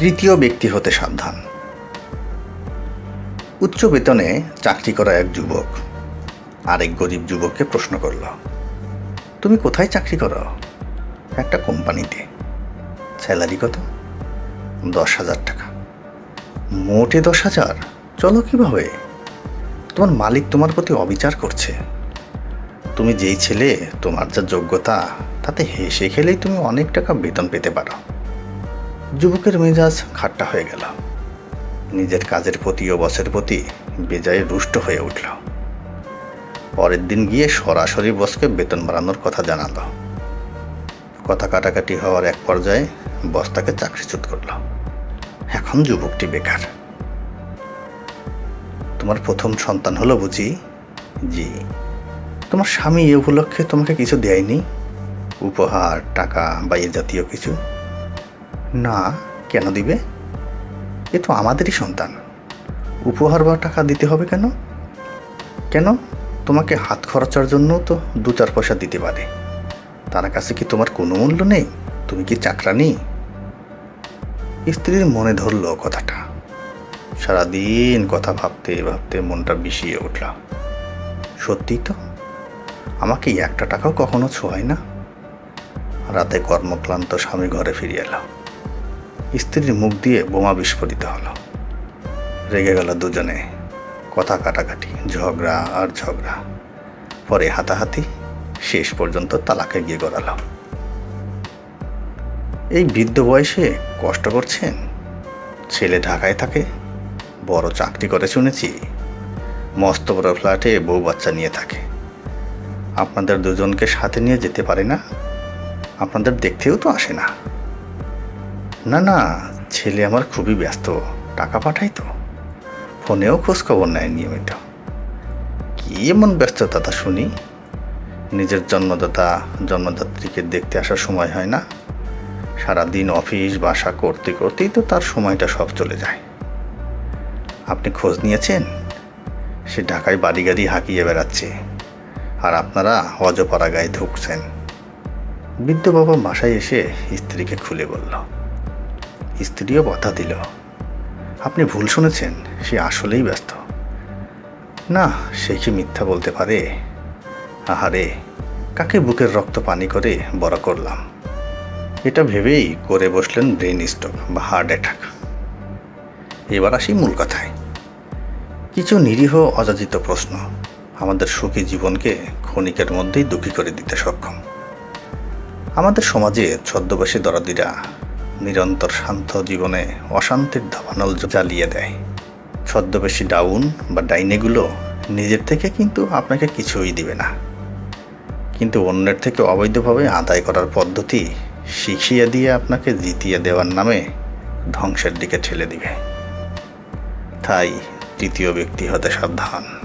তৃতীয় ব্যক্তি হতে সাবধান উচ্চ বেতনে চাকরি করা এক যুবক। আরেক গরিব যুবককে প্রশ্ন করল, তুমি কোথায় চাকরি করো? একটা কোম্পানিতে। স্যালারি কত? দশ হাজার টাকা। মোটে দশ হাজার? চলো কীভাবে? তোমার মালিক তোমার প্রতি অবিচার করছে। তুমি যেই ছেলে, তোমার যা যোগ্যতা, তাতে হেসে খেলেই তুমি অনেক টাকা বেতন পেতে পারো। যুবকের মেজাজ খাট্টা হয়ে গেল। নিজের কাজের প্রতি ও বসের প্রতি বেজায় রুষ্ট হয়ে উঠল। পরের দিন গিয়ে সরাসরি বসকে বেতন বাড়ানোর কথা জানাল। কথা কাটাকাটি হওয়ার এক পর্যায়ে বস তাকে চাকরিচ্যুত করল। এখন যুবকটি বেকার। তোমার প্রথম সন্তান হলো বুঝি? জি। তোমার স্বামী এ উপলক্ষে তোমাকে কিছু দেয়নি? উপহার, টাকা বা এ জাতীয় কিছু? না, কেন দিবে? এ তো আমাদেরই সন্তান। উপহার বা টাকা দিতে হবে কেন? কেন? তোমাকে হাত খরচার জন্য তো দু চার পয়সা দিতে পারে তার কাছে কি তোমার কোনো মূল্য নেই? তুমি কি চাকরানি স্ত্রীর মনে ধরল কথাটা। সারাদিন কথা ভাবতে ভাবতে মনটা বিষিয়ে উঠল। সত্যি তো, আমাকে একটা টাকাও কখনো ছোঁয় না। রাতে কর্মক্লান্ত স্বামী ঘরে ফিরিয়ে এলো। স্ত্রীর মুখ দিয়ে বোমা বিস্ফোরিত হলো। রেগে গেল দুজনে। কথা কাটাকাটি, ঝগড়া আর ঝগড়া। পরে হাতাহাতি, শেষ পর্যন্ত তালাকে গিয়ে গড়ালো। এই বৃদ্ধ বয়সে কষ্ট করছেন? ছেলে ঢাকায় থাকে, বড় চাকরি করে শুনেছি। মস্ত বড় ফ্ল্যাটে বউ বাচ্চা নিয়ে থাকে। আপনাদের দুজনকে সাথে নিয়ে যেতে পারে না? আপনাদের দেখতেও তো আসে না। না না, ছেলে আমার খুবই ব্যস্ত। টাকা পাঠাই তো। ফোনেও খোঁজখবর নেয় নিয়মিত। কি এমন ব্যস্ততা তা শুনি? নিজের জন্মদাতা, জন্মদাত্রীকে দেখতে আসার সময় হয় না? সারাদিন অফিস, বাসা করতে করতেই তো তার সময়টা সব চলে যায়। আপনি খোঁজ নিয়েছেন? সে ঢাকায় বাড়ি গাড়ি হাঁকিয়ে বেড়াচ্ছে। আর আপনারা অজপাড়া গায়ে ঢুকছেন। বৃদ্ধ বাবা বাসায় এসে স্ত্রীকে খুলে বলল স্ত্রীও কথা দিল। আপনি ভুল শুনেছেন, সে আসলেই ব্যস্ত। না, সে কি মিথ্যা বলতে পারে? আহারে, কাকে বুকের রক্ত পানি করে বড় করলাম? এটা ভেবেই করে বসলেন ব্রেন স্ট্রোক বা হার্ট অ্যাটাক। এবার আসি মূল কথায়। কিছু নিরীহ অযাচিত প্রশ্ন। আমাদের সুখী জীবনকে ক্ষণিকের মধ্যেই দুঃখী করে দিতে সক্ষম। আমাদের সমাজে ছদ্মবেশী দরদিরা নিরন্তর শান্ত জীবনে অশান্তির দাবানল জ্বালিয়ে দেয়। ছদ্মবেশী ডাউন বা ডাইনেগুলো নিজের থেকে কিন্তু আপনাকে কিছুই দিবে না। কিন্তু অন্যের থেকে অবৈধভাবে আদায় করার পদ্ধতি শিখিয়ে দিয়ে আপনাকে জিতিয়ে দেওয়ার নামে ধ্বংসের দিকে ঠেলে দিবে। তাই তৃতীয় ব্যক্তি হতে সাবধান।